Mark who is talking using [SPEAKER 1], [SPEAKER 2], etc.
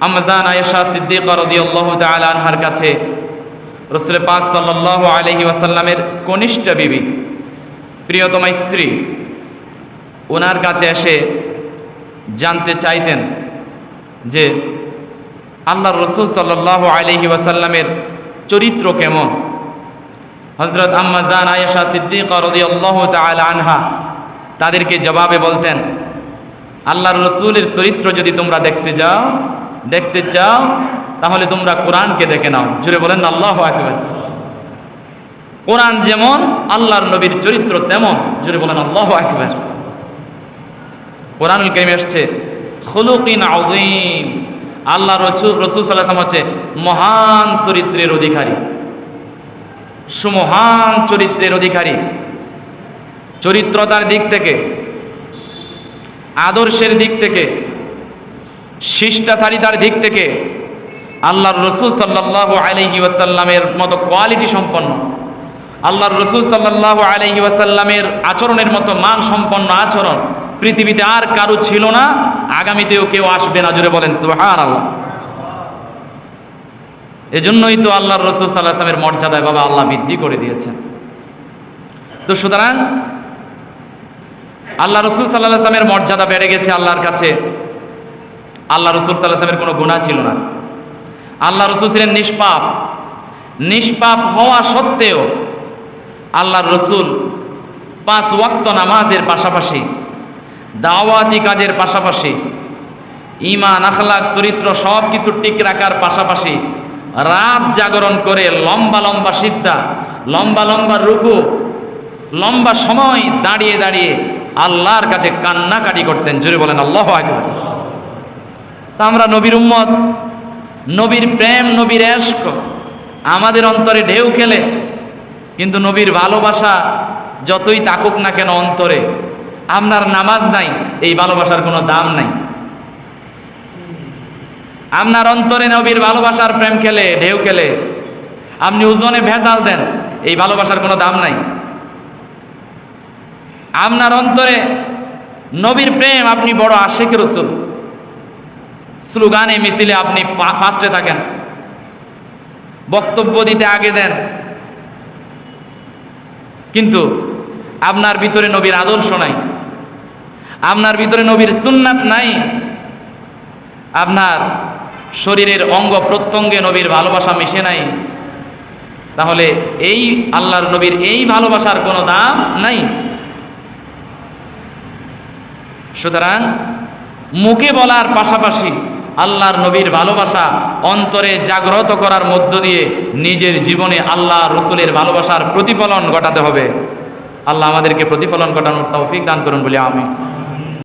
[SPEAKER 1] আমজান আয়েশা সিদ্দিকা রাদিয়াল্লাহু তাআলা আনহার কাছে রসুল পাক সাল্লাল্লাহু আলাইহি ওয়াসাল্লামের কনিষ্ঠ বিবি, প্রিয়তমা স্ত্রী ওনার কাছে এসে জানতে চাইতেন যে আল্লাহর রসুল সাল্লাল্লাহু আলাইহি ওয়াসাল্লামের চরিত্র কেমন। হজরত আম্মাজান আয়েশা সিদ্দিকা রাদিয়াল্লাহু তাআলা আনহা তাদেরকে জবাবে বলতেন, আল্লাহর রসুলের চরিত্র যদি তোমরা দেখতে যাও দেখতে চাও, তাহলে তোমরা কোরআনকে দেখে নাও। জুড়ে বলেন আল্লাহ আকবার। কোরআন যেমন, আল্লাহর নবীর চরিত্র তেমন। জুড়ে বলেন, আল্লাহ আকবার। কোরআনুল কারিমে আসছে, খুলুকিন আযীম। আল্লাহ রসুল সাল্লাল্লাহু হচ্ছে মহান চরিত্রের অধিকারী। সুমহান চরিত্রের অধিকারী। চরিত্রতার দিক থেকে, আদর্শের দিক থেকে শিষ্টাচারিতার দিক থেকে আল্লাহর রসুল সাল্লাহ আলহি ওয়াসাল্লামের মতো কোয়ালিটি সম্পন্ন, আল্লাহর রসুল সাল্লাহ আলহি ওয়াসাল্লামের আচরণের মতো মান সম্পন্ন আচরণ পৃথিবীতে আর কারও ছিল না, আগামীতেও কেউ আসবে না। জুড়ে বলেন সুহান আল্লাহ এজন্যই তো আল্লাহর রসুল সাল্লাহ আসলামের মর্যাদায় বাবা আল্লাহ বৃদ্ধি করে দিয়েছেন। তো সুতরাং, আল্লাহ রসুল সাল্লাহ মর্যাদা বেড়ে গেছে আল্লাহর কাছে। আল্লাহ রসুল সাল্লাহ আসলামের কোনো গুণা ছিল না। আল্লাহ রসুল ছিলেন নিষ্পাপ। নিষ্পাপ হওয়া সত্ত্বেও আল্লাহর রসুল পাঁচ ওয়াক্ত নামাজের পাশাপাশি, দাওয়াতি কাজের পাশাপাশি ইমান আখলাক চরিত্র সব কিছু ঠিক রাখার পাশাপাশি রাত জাগরণ করে লম্বা লম্বা সিজদা, লম্বা লম্বা রুকু, লম্বা সময় দাঁড়িয়ে দাঁড়িয়ে আল্লাহর কাছে কান্নাকাটি করতেন। জুড়ে বলেন, আল্লাহ আকবার। আমরা নবীর উম্মত, নবীর প্রেম, নবীর এশক, আমাদের অন্তরে ঢেউ খেলে, কিন্তু নবীর ভালোবাসা যতই তাকুক না কেন অন্তরে, আপনার নামাজ নাই, এই ভালোবাসার কোনো দাম নাই। আপনার অন্তরে নবীর ভালোবাসার প্রেম খেলে, ঢেউ খেলে, আপনি ওজনে ভেজাল দেন, এই ভালোবাসার কোনো দাম নাই। আপনার অন্তরে নবীর প্রেম, আপনি বড় আশেখ রসুল। স্লোগানে মিছিলে আপনি ফার্স্টে থাকেন। বক্তব্য দিতে আগে দেন। কিন্তু আপনার ভিতরে নবীর আদর্শ নাই। আপনার ভিতরে নবীর সুন্নাত নাই। আপনার শরীরের অঙ্গ প্রত্যঙ্গে নবীর ভালোবাসা মিশে নাই। তাহলে এই আল্লাহর নবীর এই ভালোবাসার কোনো দাম নাই। সুতরাং মুখে বলার পাশাপাশি আল্লাহর নবীর ভালোবাসা অন্তরে জাগ্রত করার মধ্য দিয়ে নিজের জীবনে আল্লাহ রসুলের ভালোবাসার প্রতিফলন ঘটাতে হবে। আল্লাহ আমাদেরকে প্রতিফলন ঘটানোর তৌফিক দান করুন বলে আমি